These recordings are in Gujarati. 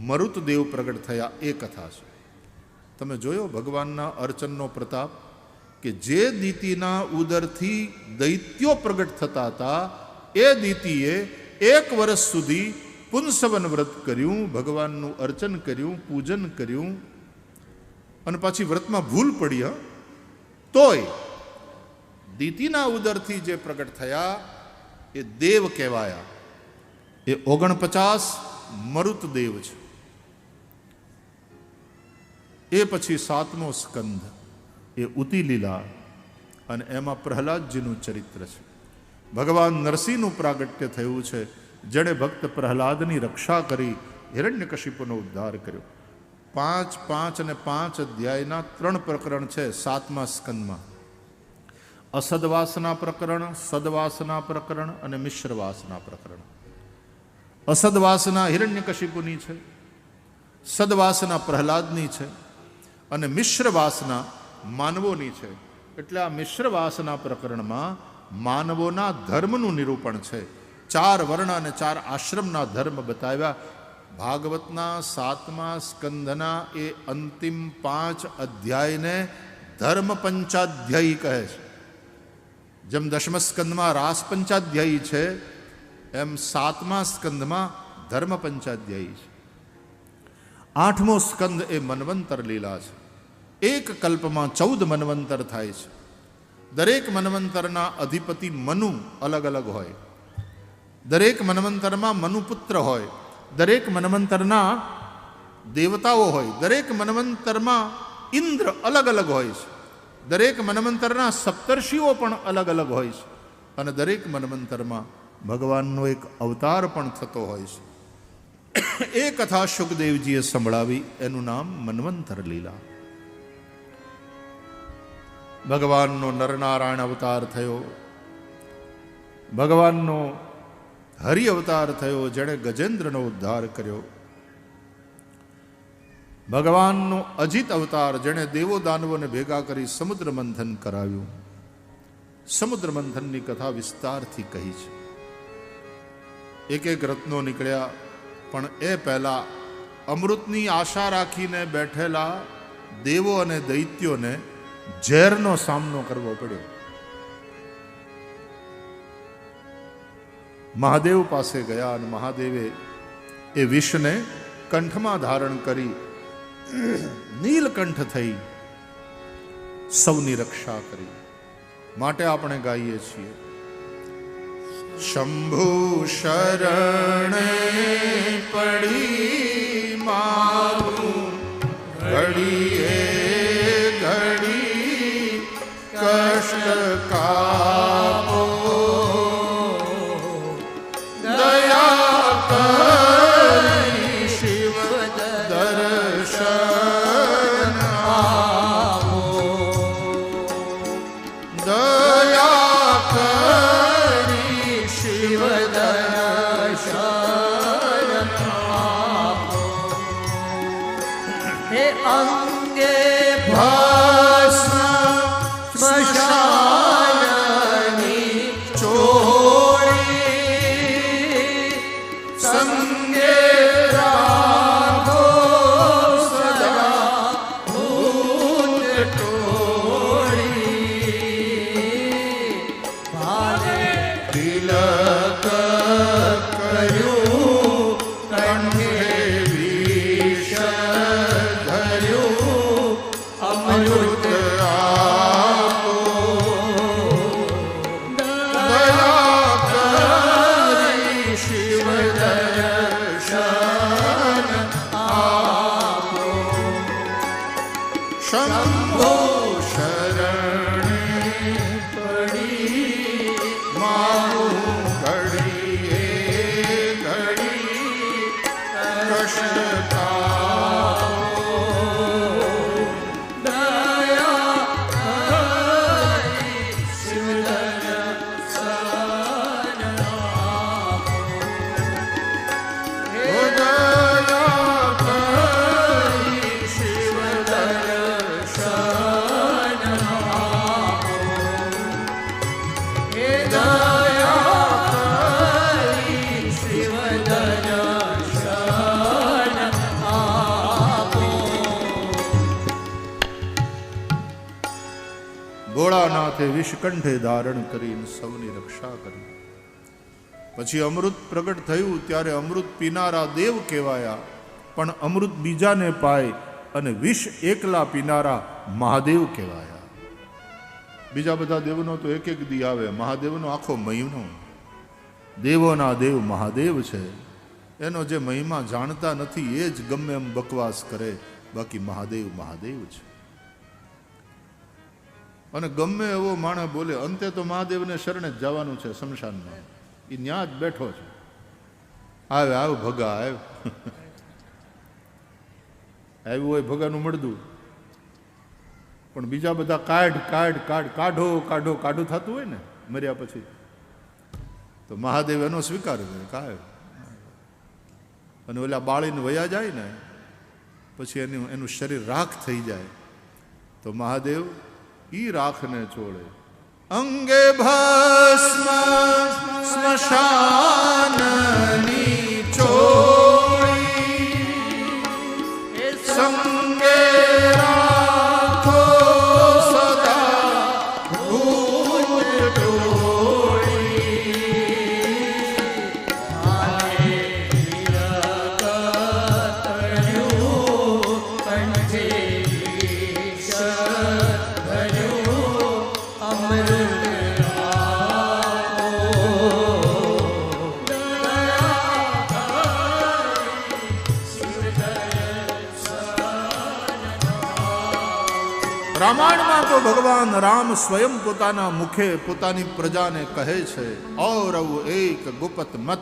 મરુતદેવ પ્રગટ થયા એ કથા છે. તમે જોયો ભગવાનના અર્ચનનો પ્રતાપ? કે જે દીતિના ઉદરથી દૈત્યો પ્રગટ થતા હતા, એ દીતીએ એક વર્ષ સુધી પુંસવન વ્રત કર્યું, ભગવાનનું અર્ચન કર્યું, પૂજન કર્યું. અને પાછી વ્રતમાં ભૂલ પડી, હા? તોય દીતીના ઉદરથી જે પ્રગટ થયા, એ દેવ કહેવાયા. એ ઓગણપચાસ મરુત દેવ છે. એ પછી સાતમો સ્કંધ એ ઉતી લીલા અને એમાં પ્રહલાદજીનું ચરિત્ર છે. ભગવાન નરસિંહનું પ્રાગટ્ય થયું છે, જેણે ભક્ત પ્રહલાદની રક્ષા કરી હિરણ્યકશિપુનો ઉદ્ધાર કર્યો. પાંચ પાંચ અને પાંચ અધ્યાયના ત્રણ પ્રકરણ છે સાતમા સ્કંદમાં. અસદવાસના પ્રકરણ, સદવાસના પ્રકરણ અને મિશ્રવાસના પ્રકરણ. અસદવાસના હિરણ્યકશિપુની છે, સદવાસના પ્રહલાદની છે અને મિશ્ર વાસના માનવોની છે. એટલે આ મિશ્ર વાસના પ્રકરણમાં માનવોના ધર્મનું નિરૂપણ છે. ચાર વર્ણ અને ચાર આશ્રમના ધર્મ બતાવ્યા. ભાગવતના સાતમા સ્કંદના એ અંતિમ પાંચ અધ્યાયને ધર્મ પંચાધ્યાયી કહે છે. જેમ દશમ સ્કંદમાં રાસ પંચાધ્યાયી છે, એમ સાતમા સ્કંદમાં ધર્મ પંચાધ્યાયી છે. આઠમો સ્કંદ એ મનવંતર લીલા છે. એક કલ્પમાં ચૌદ મનવંતર થાય છે. દરેક મનવંતરના અધિપતિ મનુ અલગ અલગ હોય. દરેક મનવંતરમાં મનુપુત્ર હોય. દરેક મનવંતરના દેવતાઓ હોય. દરેક મનવંતરમાં ઇન્દ્ર અલગ અલગ હોય છે. દરેક મનવંતરના સપ્તર્ષિઓ પણ અલગ અલગ હોય છે. અને દરેક મનવંતરમાં ભગવાનનો એક અવતાર પણ થતો હોય છે. એ કથા સુખદેવજીએ સંભળાવી, એનું નામ મનવંતર લીલા. ભગવાનનો નરનારાયણ અવતાર થયો. ભગવાનનો હરિ અવતાર થયો, જેણે ગજેન્દ્રનો ઉદ્ધાર કર્યો. ભગવાનનો અજિત અવતાર, જેણે દેવો દાનવોને ભેગા કરી સમુદ્ર મંથન કરાવ્યું. સમુદ્ર મંથનની કથા વિસ્તારથી કહી છે. એક એક રત્નો નીકળ્યા. પણ એ પહેલા અમૃતની આશા રાખીને બેઠેલા દેવો અને દૈત્યોને ઝેરનો સામનો કરવો પડ્યો. મહાદેવ પાસે ગયા અને મહાદેવે એ વિષને કંઠમાં ધારણ કરી, નીલકંઠ થઈ સૌની રક્ષા કરી. માટે આપણે ગાઈએ છીએ. શંભુ શરણે પડી ભોળાનાથે વિષકંઠે ધારણ કરીને સૌની રક્ષા કરી. પછી અમૃત પ્રગટ થયું ત્યારે અમૃત પીનારા દેવ કહેવાયા, પણ અમૃત બીજાને પાય અને વિષ એકલા પીનારા મહાદેવ કહેવાયા. બીજા બધા દેવનો તો એક એક દી આવે. મહાદેવનો આખો મહિનો. દેવોના દેવ મહાદેવ છે. એનો જે મહિમા જાણતા નથી, એ જ ગમે એમ બકવાસ કરે. બાકી મહાદેવ મહાદેવ છે. અને ગમે એવો માણસ બોલે, અંતે તો મહાદેવને શરણે જ જવાનું છે શમશાનમાં. એ ન્યા જ બેઠો છે. આવે, આવ, ભગા, આવ. આવ્યું હોય ભગાનું મળદું. પણ બીજા બધા કાઢ કાઢ કાઢ, કાઢો કાઢો, કાઢું થતું હોય ને, મર્યા પછી. તો મહાદેવ એનો સ્વીકાર કરે, કાય. અને ઓલા બાળીને વયા જાય ને, પછી એનું એનું શરીર રાખ થઈ જાય. તો મહાદેવ ઈ રાખને છોડે. અંગે ભસ્મ સ્મશાનની ચોળી રામાયણમાં તો ભગવાન રામ સ્વયં પોતાના મુખે પોતાની પ્રજાને કહે છે, ઔરવ એક ગુપત મત,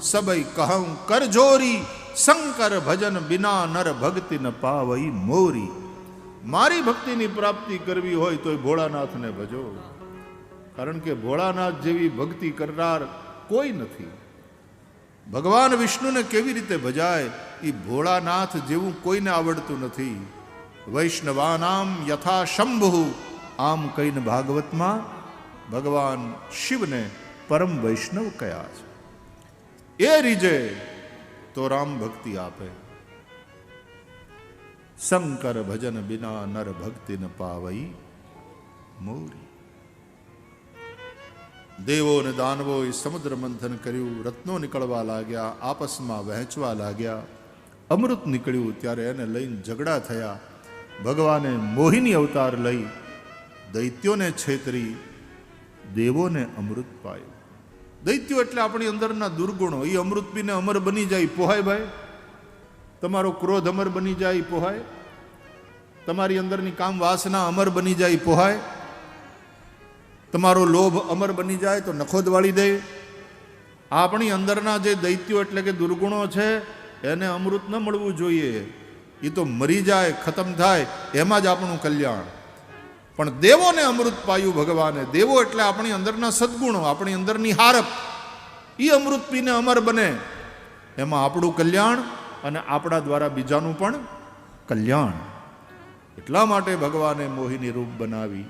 સબઈ કહું કરજોરી શંકર ભજન બિના નર ભક્તિ ન પાવઈ મોરી. મારી ભક્તિની પ્રાપ્તિ કરવી હોય તો ભોળાનાથને ભજો. કારણ કે ભોળાનાથ જેવી ભક્તિ કરનાર કોઈ નથી. ભગવાન વિષ્ણુને કેવી રીતે ભજાય? એ ભોળાનાથ જેવું કોઈને આવડતું નથી. વૈષ્ણવાનામ યથા શંભુ. આમ કહીને ભાગવતમાં ભગવાન શિવને પરમ વૈષ્ણવ કયા છે. એ રીજે તો રામ ભક્તિ આપે. શંકર ભજન બિના નર ભક્તિ ન પાવઈ મોરી. દેવો અને દાનવો એ સમુદ્ર મંથન કર્યું, રત્નો નીકળવા લાગ્યા, આપસમાં વહેંચવા લાગ્યા. અમૃત નીકળ્યું ત્યારે એને લઈને ઝઘડા થયા. ભગવાને મોહિની અવતાર લઈ દૈત્યોને છેતરી, દેવોને અમૃત પાયું. દૈત્યો એટલે આપણી અંદરના દુર્ગુણો. એ અમૃત પીને અમર બની જાય, પોહાય ભાઈ. તમારો ક્રોધ અમર બની જાય, પોહાય. તમારી અંદરની કામ વાસના અમર બની જાય, પોહાય. તમારો લોભ અમર બની જાય તો નખોદ વાળી દે. આપણી અંદરના જે દૈત્યો એટલે કે દુર્ગુણો છે, એને અમૃત ન મળવું જોઈએ. એ તો મરી જાય, ખતમ થાય, એમાં જ આપણું કલ્યાણ. પણ દેવોને અમૃત પાયું ભગવાને. દેવો એટલે આપણી અંદરના સદગુણો, આપણી અંદરની હારપ. એ અમૃત પીને અમર બને. એમાં આપણું કલ્યાણ અને આપણા દ્વારા બીજાનું પણ કલ્યાણ. એટલા માટે ભગવાને મોહિની રૂપ બનાવી.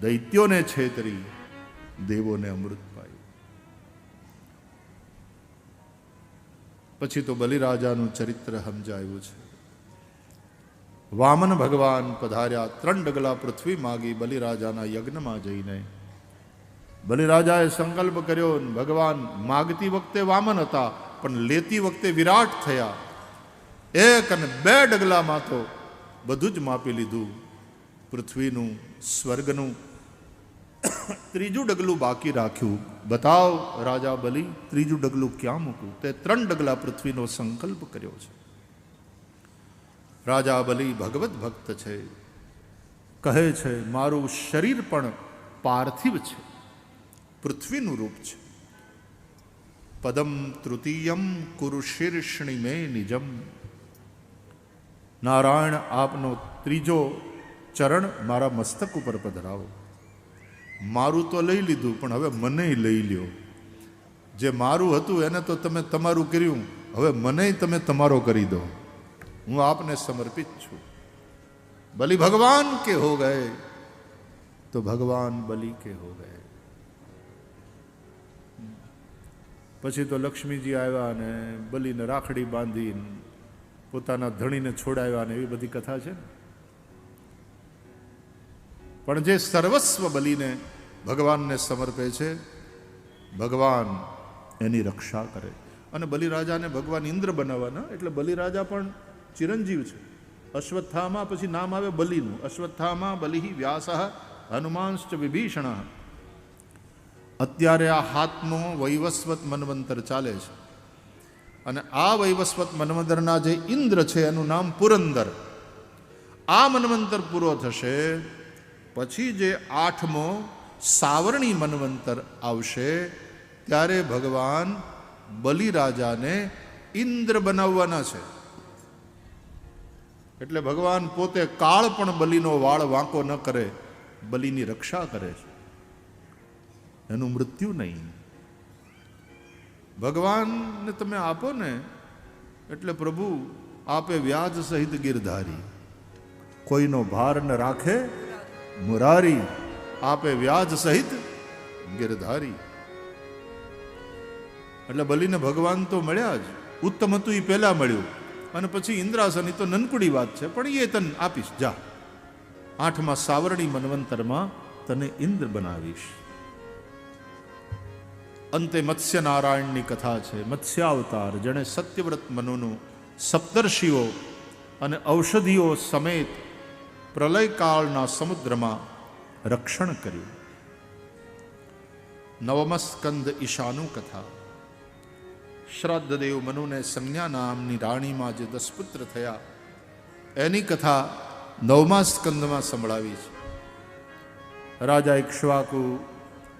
દૈત્યોને છેતરી, દેવોને અમૃત પાયું. પછી તો બલિરાજાનું ચરિત્ર સમજાયું છે. વામન ભગવાન પધાર્યા, ત્રણ ડગલા પૃથ્વી માગી બલિરાજાના યજ્ઞમાં જઈને. બલિરાજાએ સંકલ્પ કર્યો, ભગવાન માગતી વખતે વામન હતા, પણ લેતી વખતે વિરાટ થયા. એક અને બે ડગલામાં તો બધું જ માપી લીધું. પૃથ્વીનું, સ્વર્ગનું ત્રીજું ડગલું બાકી રાખ્યું. બતાવ રાજા બલિ, ત્રીજું ડગલું ક્યાં મૂકું તે ત્રણ ડગલા પૃથ્વીનો સંકલ્પ કર્યો છે. રાજા બલિ ભગવત ભક્ત છે. કહે છે, મારું શરીર પણ પાર્થિવ છે. પૃથ્વીનું રૂપ છે. પદમ તૃતીયમ કુરુ શીર્ષણી મે નિજમ. નારાયણ આપનો ત્રીજો ચરણ મારા મસ્તક ઉપર પધરાવો. મારું તો લઈ લીધું, પણ હવે મને લઈ લ્યો. જે મારું હતું એને તો તમે તમારું કર્યું, હવે મને તમે તમારો કરી દો. હું આપને સમર્પિત છું. બલિ ભગવાન કે હો ગયે? તો ભગવાન બલિ કે હો ગયે? પછી તો લક્ષ્મીજી આવ્યા અને બલીને રાખડી બાંધીને પોતાના ધણીને છોડાવ્યા ને એવી બધી કથા છે ને? પણ જે સર્વસ્વ બલીને ભગવાનને સમર્પે છે, ભગવાન એની રક્ષા કરે. અને બલિરાજાને ભગવાન ઇન્દ્ર બનાવવાના, એટલે બલિરાજા પણ ચિરંજીવ છે. અશ્વત્થામાં પછી નામ આવે બલિનું. અશ્વત્થામાં બલિ વ્યાસ હનુમાંશ્ચ વિભીષણ. અત્યારે આ હાથનો વૈવસ્વત મનવંતર ચાલે છે. અને આ વૈવસ્વત મનવંતરના જે ઇન્દ્ર છે, એનું નામ પુરંદર. આ મનવંતર પૂરો થશે પછી જે આઠમો સાવરણી મનવંતર આવશે, ત્યારે ભગવાન બલિરાજાને ઇન્દ્ર બનાવવાના છે. એટલે ભગવાન પોતે કાળ પણ બલિનો વાળ વાંકો ન કરે, બલિની રક્ષા કરે છે. એનું મૃત્યુ નહીં. ભગવાનને તમે આપો ને, એટલે પ્રભુ આપે વ્યાજ સહિત ગીરધારી. કોઈનો ભાર ન રાખે મુરારી, આપે વ્યાજ સહિત ગિરધારી. એટલે બલીને ભગવાન તો મળ્યા જ. ઉત્તમ હતું એ પહેલા મળ્યું. અને પછી ઇન્દ્રાસન તો નનકુડી વાત છે, પણ એ તને આપીશ, જા. આઠમાં સાવરણી મનવંતરમાં તને ઇન્દ્ર બનાવીશ. અંતે મત્સ્યનારાયણની કથા છે. મત્સ્યાવતાર, જેણે સત્યવ્રત મનુનું સપ્તર્ષિઓ અને ઔષધિઓ સમેત પ્રલયકાળના સમુદ્રમાં રક્ષણ કર્યું. નવમસ્કંદ ઈશાનું કથા. શ્રાદ્ધદેવ મનુને સંજ્ઞા નામની રાણીમાં જે દસ પુત્ર થયા, એની કથા નવમા સ્કંદમાં સંભળાવી છે. રાજા ઇક્ષ્વાકુ,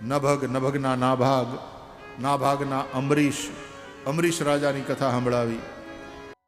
નભગ નભગના નાભાગ, નાભાગના અમરીશ અમરીશ રાજાની કથા સંભળાવી.